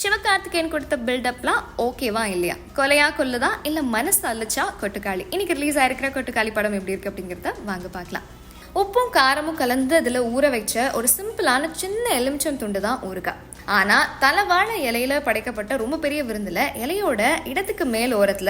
சிவகார்த்திகேயன் கொடுத்த பில்டப்லாம் ஓகேவா இல்லையா? கொலையா கொல்லுதா? இல்ல மனசு அல்லச்சா கொட்டுக்காளி? இன்னைக்கு ரிலீஸ் ஆயிருக்கிற கொட்டுக்காளி படம் எப்படி இருக்கு அப்படிங்கிறத வாங்க பார்க்கலாம். உப்பும் காரமும் கலந்து அதில் ஊற வச்ச ஒரு சிம்பிளான சின்ன எலுமிச்சம் துண்டு தான் ஊறுகாய். ஆனால் தலைவாழை இலையில படைக்கப்பட்ட ரொம்ப பெரிய விருந்தில் இலையோட இடத்துக்கு மேல் ஓரத்தில்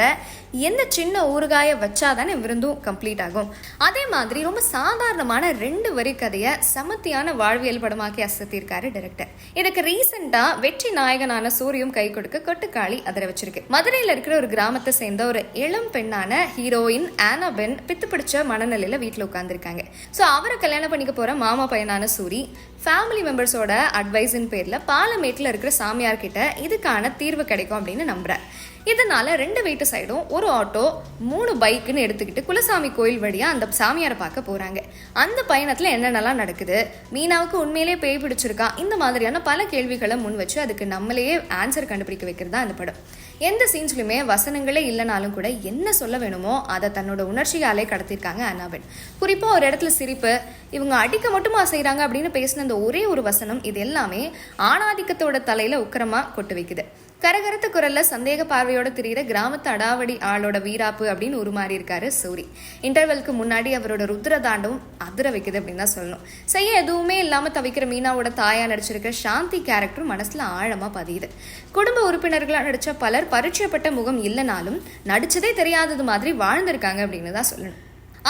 எந்த சின்ன ஊறுகாயை வச்சாதானே விருந்தும் கம்ப்ளீட் ஆகும். அதே மாதிரி ரொம்ப சாதாரணமான ரெண்டு வரி கதையை சமத்தியான வாழ்வியல் படமாக்கி அசத்தியிருக்காரு டைரக்டர் எனக்கு ரீசெண்டாக வெற்றி நாயகனான சூரியம் கை கொடுக்க கொட்டுக்காளி அதில் வச்சிருக்கு. மதுரையில் இருக்கிற ஒரு கிராமத்தை சேர்ந்த ஒரு இளம் பெண்ணான ஹீரோயின் ஆனா பென் பித்து பிடிச்ச மனநிலையில் வீட்டில் உட்காந்துருக்காங்க ஸோ அவரை கல்யாணம் பண்ணிக்க போகிற மாமா பையனான சூரி ஃபேமிலி மெம்பர்ஸோட அட்வைஸின் பேரில் பாலமேட்டில் இருக்கிற சாமியார் கிட்ட இதுக்கான தீர்வு கிடைக்கும் அப்படின்னு நம்புகிறேன் இதனால ரெண்டு வீட்டு சைடும் ஒரு ஆட்டோ மூணு பைக்குன்னு எடுத்துக்கிட்டு குலசாமி கோயில் வழியாக அந்த சாமியாரை பார்க்க போறாங்க. அந்த பயணத்துல என்னென்னலாம் நடக்குது? மீனாவுக்கு உண்மையிலேயே பேய் பிடிச்சிருக்கா? இந்த மாதிரியான பல கேள்விகளை முன் வச்சு அதுக்கு நம்மளையே ஆன்சர் கண்டுபிடிக்க வைக்கிறது தான் அந்த படம். எந்த சீன்ஸ்லையுமே வசனங்களே இல்லைனாலும் கூட என்ன சொல்ல வேணுமோ அதை தன்னோட உணர்ச்சியாலே கடத்திருக்காங்க அனாபென் குறிப்பாக ஒரு இடத்துல சிரிப்பு இவங்க அடிக்க மட்டுமா செய்கிறாங்க அப்படின்னு பேசின இந்த ஒரே ஒரு வசனம் இது எல்லாமே ஆணாதிக்கத்தோட தலையில உக்கிரமா கொட்டு வைக்குது. கரகரத்த குரல்ல சந்தேக பார்வையோட திரியிற கிராமத்து அடாவடி ஆளோட வீராப்பு அப்படின்னு உருமாறி இருக்காரு சூரி. இன்டர்வெல்க்கு முன்னாடி அவரோட ருத்ர தாண்டவும் அதிர வைக்குது அப்படின்னு தான் சொல்லணும். செய்ய எதுவுமே இல்லாம தவிக்கிற மீனாவோட தாயா நடிச்சிருக்க சாந்தி கேரக்டர் மனசுல ஆழமா பதியுது. குடும்ப உறுப்பினர்களா நடிச்ச பலர் பரிச்சயப்பட்ட முகம் இல்லைனாலும் நடிச்சதே தெரியாதது மாதிரி வாழ்ந்திருக்காங்க அப்படின்னு தான் சொல்லணும்.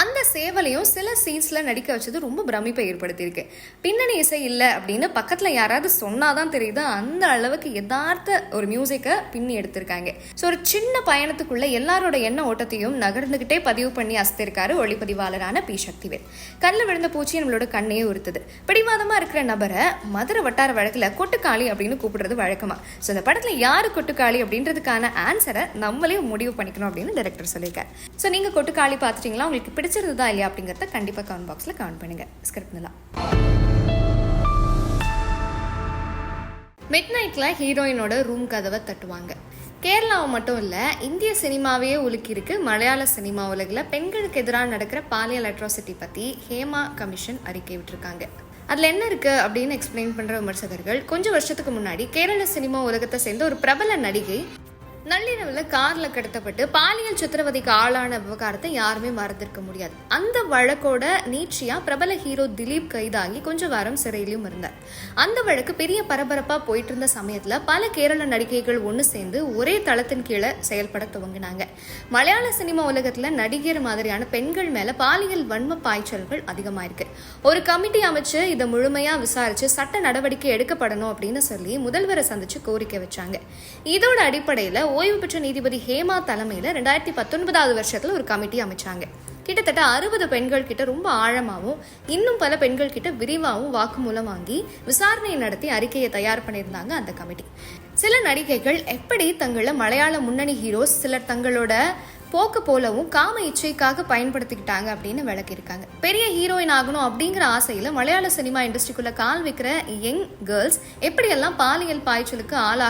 அந்த சேவலையும் சில சீன்ஸில் நடிக்க வச்சது ரொம்ப பிரமிப்பை ஏற்படுத்தியிருக்கு. பின்னணி இசை இல்லை அப்படின்னு பக்கத்தில் யாராவது சொன்னால் தான் தெரியுது அந்த அளவுக்கு யதார்த்த ஒரு மியூசிக்கை பின்னி எடுத்திருக்காங்க. ஸோ ஒரு சின்ன பயணத்துக்குள்ளே எல்லாரோட எண்ண ஓட்டத்தையும் நகர்ந்துக்கிட்டே பதிவு பண்ணி அசத்திருக்காரு ஒளிப்பதிவாளரான பி. சக்திவேல். கண்ணில் விழுந்த பூச்சி நம்மளோட கண்ணையே உறுத்துது. பிடிவாதமாக இருக்கிற நபரை மதுரை வட்டார வழக்கில் கொட்டுக்காளி அப்படின்னு கூப்பிடுறது வழக்கமாக ஸோ இந்த படத்தில் யார் கொட்டுக்காளி அப்படின்றதுக்கான ஆன்சரை நம்மளே முடிவு பண்ணிக்கணும் அப்படின்னு டைரக்டர் சொல்லியிருக்காரு. ஸோ நீங்கள் கொட்டுக்காளி பார்த்துட்டிங்களா? உங்களுக்கு பிடிச்சிருந்ததா இல்லையா அப்படிங்கிறத கண்டிப்பாக கமெண்ட் பாக்ஸில் கமெண்ட் பண்ணுங்க. ஸ்கிரிப்ட் நல்லா மிட் நைட்டில் ஹீரோயினோட ரூம் கதவை தட்டுவாங்க. கேரளாவை மட்டும் இல்லை இந்திய சினிமாவையே உலுக்கியிருக்கு மலையாள சினிமா உலகில் பெண்களுக்கு எதிராக நடக்கிற பாலியல் அட்ராசிட்டி பற்றி ஹேமா கமிஷன் அறிக்கை விட்டுருக்காங்க. அதில் என்ன இருக்குது அப்படின்னு எக்ஸ்பிளைன் பண்ணுற விமர்சகர்கள் கொஞ்சம் வருஷத்துக்கு முன்னாடி கேரள சினிமா உலகத்தை சேர்ந்த ஒரு பிரபல நடிகை நள்ளிரவில் காரில் கடத்தப்பட்டு பாலியல் சித்திரவதைக்கு ஆளான விவகாரத்தை யாருமே மறந்திருக்க முடியாது. அந்த வழக்கோட நீட்சியா பிரபல ஹீரோ திலீப் கைதாகி கொஞ்ச வாரம் சிறையிலும் இருந்தார். அந்த வழக்கு பெரிய பரபரப்பா போயிட்டு இருந்த சமயத்துல பல கேரள நடிகைகள் ஒன்று சேர்ந்து ஒரே தளத்தின் கீழே செயல்பட துவங்கினாங்க. மலையாள சினிமா உலகத்துல நடிகர் மாதிரியான பெண்கள் மேல பாலியல் வன்ம பாய்ச்சல்கள் அதிகமாயிருக்கு. ஒரு கமிட்டி அமைச்சு இதை முழுமையா விசாரிச்சு சட்ட நடவடிக்கை எடுக்கப்படணும் அப்படின்னு சொல்லி முதல்வரை சந்திச்சு கோரிக்கை வச்சாங்க. இதோட அடிப்படையில் ஓய்வு பெற்ற நீதிபதி ஹேமா தலைமையில் ரெண்டாயிரத்தி பத்தொன்பதாவது வருஷத்தில் ஒரு கமிட்டி அமைச்சாங்க. கிட்டத்தட்ட அறுபது பெண்கள் கிட்ட ரொம்ப ஆழமாகவும் இன்னும் பல பெண்கள் கிட்ட விரிவாகவும் வாக்குமூலம் வாங்கி விசாரணை நடத்தி அறிக்கையை தயார் பண்ணியிருந்தாங்க அந்த கமிட்டி. சில நடிகைகள் எப்படி தங்களை மலையாள முன்னணி ஹீரோஸ் சிலர் தங்களோட போக்கு போலவும் காம இச்சைக்காக பயன்படுத்திக்கிட்டாங்க அப்படின்னு விளக்கியிருக்காங்க. பெரிய ஹீரோயின் ஆகணும் அப்படிங்கிற ஆசையில் மலையாள சினிமா இண்டஸ்ட்ரிக்குள்ள கால் வைக்கிற யங் கேர்ள்ஸ் எப்படியெல்லாம் பாலியல் பாய்ச்சலுக்கு ஆளாக